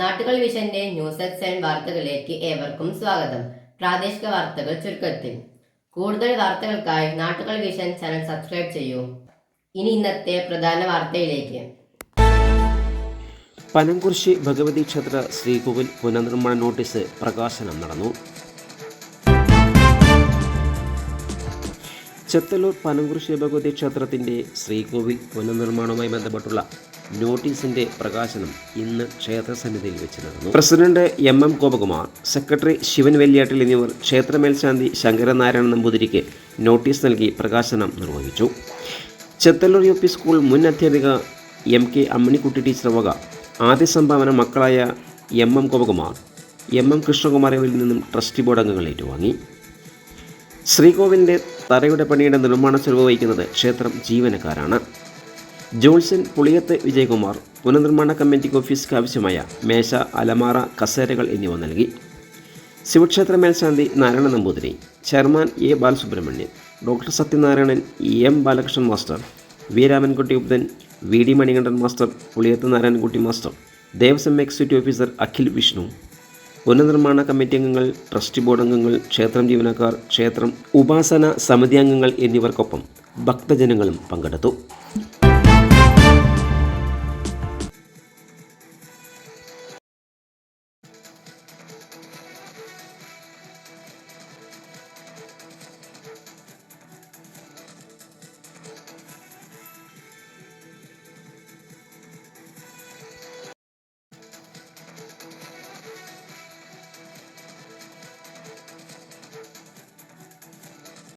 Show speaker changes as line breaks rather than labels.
നാട്ടുകൾ വിഷന്റെ news X seven വാർത്തകളിലേക്ക് ഏവർക്കും സ്വാഗതം. പ്രാദേശിക വാർത്തകൾ ചുരുക്കത്തിൽ. കൂടുതൽ വാർത്തകൾക്കായി നാട്ടുകൾ വിഷൻ ചാനൽ സബ്സ്ക്രൈബ് ചെയ്യൂ. ഇനി ഇന്നത്തെ പ്രധാന വാർത്തയിലേക്ക്.
പനംകുറിശി ഭഗവതി ക്ഷേത്ര ശ്രീകോവിൽ പുനർനിർമ്മാണ നോട്ടീസ് പ്രകാശനം നടന്നു. ചെത്തല്ലൂർ പനംകുറിശി ഭഗവതി ക്ഷേത്രത്തിന്റെ ശ്രീകോവിൽ പുനർനിർമ്മാണവുമായി ബന്ധപ്പെട്ടുള്ള നോട്ടീസിന്റെ പ്രകാശനം ഇന്ന് ക്ഷേത്ര ക്ഷേത്രസന്നിധിയിൽ വെച്ച് നടന്നു. President M M Gopakumar secretary Shivan Velliyattil എന്നിവർ ക്ഷേത്രമേൽശാന്തി ശങ്കരനാരായണ നമ്പൂതിരിക്ക് നോട്ടീസ് നൽകി പ്രകാശനം നിർവഹിച്ചു. ചെത്തല്ലൂർ യു പി സ്കൂൾ മുൻ അധ്യാപിക എം കെ അമ്മിണിക്കുട്ടി ടീച്ചർ വക ആദ്യ സംഭാവന മക്കളായ M M Gopakumar M M Krishnakumar എന്നിവരിൽ നിന്നും ട്രസ്റ്റി ബോർഡ് അംഗങ്ങൾ ഏറ്റുവാങ്ങി. ശ്രീകോവിലിന്റെ തറയുടെ പണിയുടെ നിർമ്മാണ ചെലവ് വഹിക്കുന്നത് ക്ഷേത്രം ജീവനക്കാരാണ്. ജോൾസൺ പുളിയത്ത് വിജയകുമാർ പുനർനിർമ്മാണ കമ്മിറ്റിക്ക് ഓഫീസിക്ക് ആവശ്യമായ മേശ അലമാറ കസേരകൾ എന്നിവ നൽകി. ശിവക്ഷേത്ര മേൽശാന്തി Narayana Namboothiri chairman A Balasubramanian doctor Sathyanarayanan E M Balakrishnan master V Ramankutty ഉപ്തൻ V D Manikandan master Puliyath Narayanankutty master Devaswom executive officer Akhil Vishnu പുനർനിർമ്മാണ കമ്മിറ്റി അംഗങ്ങൾ ട്രസ്റ്റ് ബോർഡ് അംഗങ്ങൾ ക്ഷേത്രം ജീവനക്കാർ ക്ഷേത്രം ഉപാസന സമിതി അംഗങ്ങൾ എന്നിവർക്കൊപ്പം ഭക്തജനങ്ങളും പങ്കെടുത്തു.